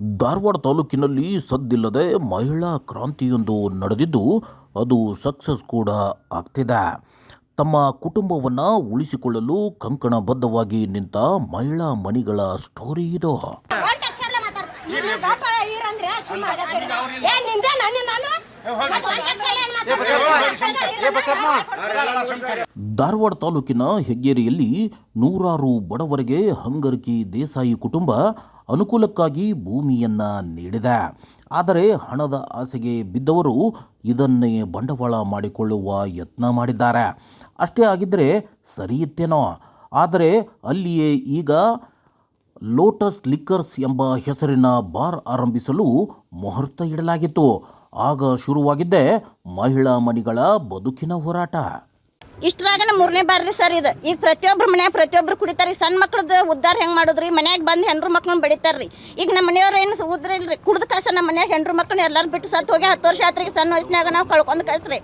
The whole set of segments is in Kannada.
ಧಾರವಾಡ ತಾಲೂಕಿನಲ್ಲಿ ಸದ್ದಿಲ್ಲದೆ ಮಹಿಳಾ ಕ್ರಾಂತಿಯೊಂದು ನಡೆದಿದ್ದು ಅದು ಸಕ್ಸಸ್ ಕೂಡ ಆಗ್ತಿದೆ. ತಮ್ಮ ಕುಟುಂಬವನ್ನು ಉಳಿಸಿಕೊಳ್ಳಲು ಕಂಕಣಬದ್ಧವಾಗಿ ನಿಂತ ಮಹಿಳಾ ಮಣಿಗಳ ಸ್ಟೋರಿ ಇದು? ಧಾರವಾಡ ತಾಲೂಕಿನ ಹೆಗ್ಗೇರಿಯಲ್ಲಿ ನೂರಾರು ಬಡವರಿಗೆ ಹಂಗರ್ಕಿ ದೇಸಾಯಿ ಕುಟುಂಬ ಅನುಕೂಲಕ್ಕಾಗಿ ಭೂಮಿಯನ್ನು ನೀಡಿದ. ಆದರೆ ಹಣದ ಆಸೆಗೆ ಬಿದ್ದವರು ಇದನ್ನೇ ಬಂಡವಾಳ ಮಾಡಿಕೊಳ್ಳುವ ಯತ್ನ ಮಾಡಿದ್ದಾರೆ. ಅಷ್ಟೇ ಆಗಿದ್ದರೆ ಸರಿಯುತ್ತೇನೋ ಆದರೆ ಅಲ್ಲಿಯೇ ಈಗ ಲೋಟಸ್ ಲಿಕ್ಕರ್ಸ್ ಎಂಬ ಹೆಸರಿನ ಬಾರ್ ಆರಂಭಿಸಲು ಮುಹೂರ್ತ ಇಡಲಾಗಿತ್ತು. ಆಗ ಶುರುವಾಗಿದ್ದೆ ಮಹಿಳಾ ಮಣಿಗಳ ಬದುಕಿನ ಹೋರಾಟ. ಇಷ್ಟರಾಗನ ಮೂರನೇ ಬಾರಿ ಸರ್ ಇದು. ಈಗ ಪ್ರತಿಯೊಬ್ಬರು ಮನ್ಯಾಗ ಪ್ರತಿಯೊಬ್ಬರು ಕುಡಿತಾರೆ ಸಣ್ಣ ಮಕ್ಳದ್ದು ಉದ್ದಾರ ಹೆಂಗೆ ಮಾಡೋದ್ರಿ? ಮನ್ಯಾಗ ಬಂದು ಹೆಣ್ಣು ಮಕ್ಳನ್ನ ಬಡಿತಾರ್ರಿ ಈಗ ನಮ್ಮ ಮನೆಯವ್ರು ಏನು ಉದ್ರ ರೀ ಕುಡ್ದು ಕಸ ನಮ್ಮ ಮನ್ಯಾಗ ಹೆಣ್ಣು ಮಕ್ಳನ್ನ ಎಲ್ಲರೂ ಬಿಟ್ಟು ಸತ್ತು ಹೋಗಿ ಹತ್ತು ವರ್ಷ ಆತ್ರಿಗೆ ಸಣ್ಣ ವಯಸ್ಸಿನಾಗ ನಾವು ಕಳ್ಕೊಂಡು ಕಸ್ರಿ.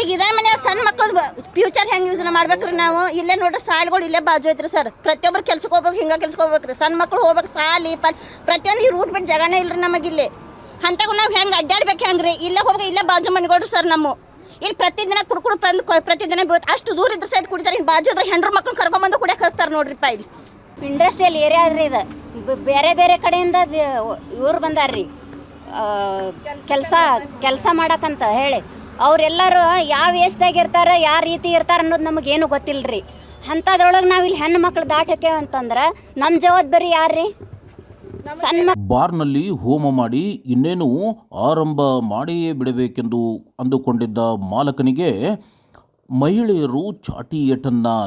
ಈಗ ಇದೇ ಮನ್ಯಾಗ ಸಣ್ಣ ಮಕ್ಳದ್ದು ಫ್ಯೂಚರ್ ಹೆಂಗೆ ಯೂಸ್ ಮಾಡ್ಬೇಕ್ರಿ ನಾವು? ಇಲ್ಲೇ ನೋಡ್ರಿ ಸಾಲ್ಗಳು ಇಲ್ಲೇ ಬಾಜು ಐತ್ರಿ ಸರ್. ಪ್ರತಿಯೊಬ್ಬರು ಕೆಲ್ಸಕ್ಕೆ ಹೋಗ್ಬೇಕು, ಹಿಂಗೆ ಕೆಲ್ಸಕ್ಕೆ ಹೋಗ್ಬೇಕ್ರಿ. ಸಣ್ಣ ಮಕ್ಳು ಹೋಗ್ಬೇಕು, ಸಾಲಿ ಪಲ್ ಪ್ರತಿಯೊಂದು ಈ ರೂಟ್ ಬಿಟ್ಟು ಜಗನೇ ಇಲ್ಲರಿ ನಮಗಿಲ್ಲಿ ಅಂತಾಗ ನಾವು ಹೆಂಗೆ ಅಡ್ಡಾಡ್ಬೇಕು ಹೆಂಗ್ರಿ? ಇಲ್ಲೇ ಹೋಗ್ಬೇಕು, ಇಲ್ಲೇ ಬಾಜು ಮನೆಗಳ್ರಿ ಸರ್ ನಮ್ಮ. ಇಲ್ಲಿ ಪ್ರತಿದಿನ ಕುಡ್ಕೊಂಡು ಬಂದು ಪ್ರತಿದಿನ ಅಷ್ಟು ದೂರ ಇದ್ರೆ ಸಹಿತ ಕುಡಿತಾರೆ. ಇನ್ನು ಬಾಜು ಹತ್ರ ಹೆಣ್ಣು ಮಕ್ಕಳು ಕರ್ಕೊಂಬಂದು ಕುಡಿಯಕ್ಕೆ ಹಸ್ತಾರೆ ನೋಡ್ರಿಪ್ಪ ಇಲ್ಲಿ. ಇಂಡಸ್ಟ್ರಿಯಲ್ ಏರಿಯಾ ರೀ ಇದು. ಬೇರೆ ಬೇರೆ ಕಡೆಯಿಂದ ಇವ್ರು ಬಂದಾರ್ರಿ. ಕೆಲಸ ಕೆಲಸ ಮಾಡಕ್ಕಂತ ಹೇಳಿ. ಅವರೆಲ್ಲರೂ ಯಾವ ಏಜ್ದಾಗ ಇರ್ತಾರೆ, ಯಾವ ರೀತಿ ಇರ್ತಾರೆ ಅನ್ನೋದು ನಮಗೇನು ಗೊತ್ತಿಲ್ಲರಿ ಅಂಥದ್ರೊಳಗೆ ನಾವು ಇಲ್ಲಿ ಹೆಣ್ಣು ಮಕ್ಳು ದಾಟಕ್ಕೆ ಅಂತಂದ್ರೆ ನಮ್ಮ ಜವಾಬ್ದಾರಿ ಯಾರು ಮಕ್ ಬಾರ್ನಲ್ಲಿ ಹೋಮ ಮಾಡಿ ಇನ್ನೇನು ಆರಂಭ ಮಾಡಿಯೇ ಬಿಡಬೇಕೆಂದು ಅಂದುಕೊಂಡಿದ್ದ ಮಾಲಕನಿಗೆ ಮಹಿಳೆಯರು ಚಾಟಿ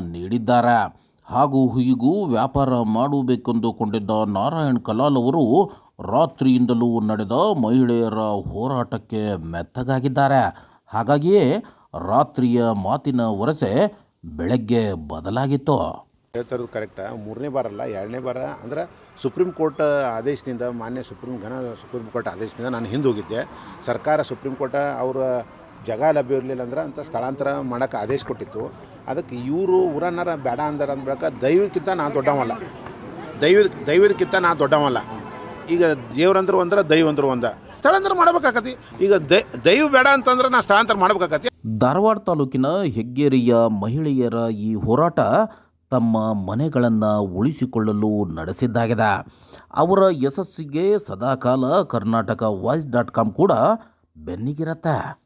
ನೀಡಿದ್ದಾರೆ. ಹಾಗೂ ಹೀಗೂ ವ್ಯಾಪಾರ ಮಾಡಬೇಕೆಂದುಕೊಂಡಿದ್ದ ನಾರಾಯಣ್ ಕಲಾಲ್ ಅವರು ರಾತ್ರಿಯಿಂದಲೂ ನಡೆದ ಮಹಿಳೆಯರ ಹೋರಾಟಕ್ಕೆ ಮೆತ್ತಗಾಗಿದ್ದಾರೆ. ಹಾಗಾಗಿಯೇ ರಾತ್ರಿಯ ಮಾತಿನ ವರಸೆ ಬೆಳಗ್ಗೆ ಬದಲಾಗಿತ್ತು. ಹೇಳ್ತಿರೋದು ಕರೆಕ್ಟ ಮೂರನೇ ಬಾರ ಅಲ್ಲ, ಎರಡನೇ ಬಾರ ಅಂದ್ರೆ ಸುಪ್ರೀಂ ಕೋರ್ಟ್ ಆದೇಶದಿಂದ, ಮಾನ್ಯ ಸುಪ್ರೀಂ ಘನ ಸುಪ್ರೀಂ ಕೋರ್ಟ್ ಆದೇಶದಿಂದ ನಾನು ಹಿಂದೆ ಹೋಗಿದ್ದೆ. ಸರ್ಕಾರ ಸುಪ್ರೀಂ ಕೋರ್ಟ್ ಅವರ ಜಾಗ ಲಭ್ಯ ಇರಲಿಲ್ಲ ಅಂದ್ರೆ ಅಂತ ಸ್ಥಳಾಂತರ ಮಾಡೋಕ್ಕೆ ಆದೇಶ ಕೊಟ್ಟಿತ್ತು. ಅದಕ್ಕೆ ಇವರು ಊರನ್ನಾರ ಬೇಡ ಅಂದಾರ ಅಂದ್ಬೇಕ ದೈವಕ್ಕಿಂತ ನಾನು ದೊಡ್ಡವಲ್ಲ ದೈವ ದೈವದಕ್ಕಿಂತ ನಾ ದೊಡ್ಡವಲ್ಲ ಈಗ ದೇವ್ರಂದ್ರು ದೈವ ಅಂದ್ರೆ ಒಂದ. ಸ್ಥಳಾಂತರ ಮಾಡಬೇಕಾಗತಿ ಈಗ ದೈವ ಬೇಡ ಅಂತಂದ್ರೆ ನಾ ಸ್ಥಳಾಂತರ ಮಾಡಬೇಕಾಗತಿ ಧಾರವಾಡ ತಾಲೂಕಿನ ಹೆಗ್ಗೇರಿಯ ಮಹಿಳೆಯರ ಈ ಹೋರಾಟ ತಮ್ಮ ಮನೆಗಳನ್ನು ಉಳಿಸಿಕೊಳ್ಳಲು ನಡೆಸಿದ್ದಾಗಿದೆ. ಅವರ ಯಶಸ್ಸಿಗೆ ಸದಾಕಾಲ ಕರ್ನಾಟಕ ವಾಯ್ಸ್ ಡಾಟ್ ಕಾಮ್ ಕೂಡ ಬೆನ್ನಿಗಿರತ್ತೆ.